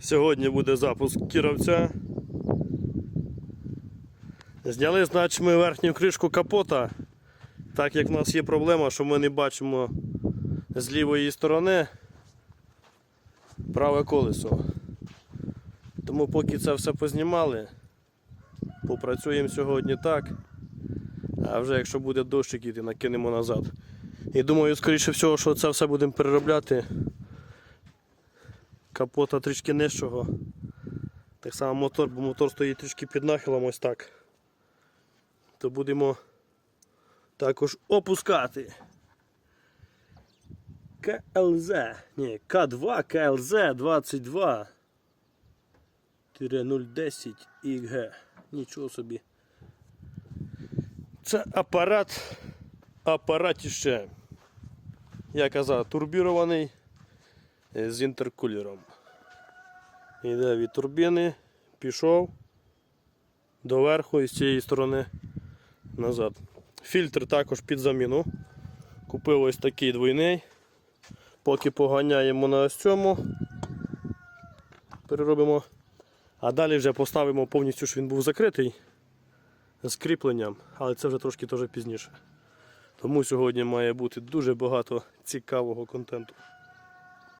Сьогодні буде запуск кіровця. Зняли, значить, ми верхню кришку капота, так як в нас є проблема, що ми не бачимо з лівої сторони праве колесо. Тому поки це все познімали, попрацюємо сьогодні так. А вже якщо буде дощик іти, накинемо назад. І думаю, скоріше всього, що це все будемо переробляти. Капота трішки нижчого. Так само мотор, бо мотор стоїть трішки під нахилом ось так. То будемо також опускати. КЛЗ. Ні, К2 КЛЗ 22 010 ІГ. Нічого собі. Це апарат. Апаратіще. Я казав, турбірований з інтеркулером. Йде від турбіни, пішов доверху і з цієї сторони назад. Фільтр також під заміну. Купив ось такий двойний. Поки поганяємо на ось цьому. Переробимо. А далі вже поставимо повністю, щоб він був закритий з кріпленням, але це вже трошки пізніше. Тому сьогодні має бути дуже багато цікавого контенту.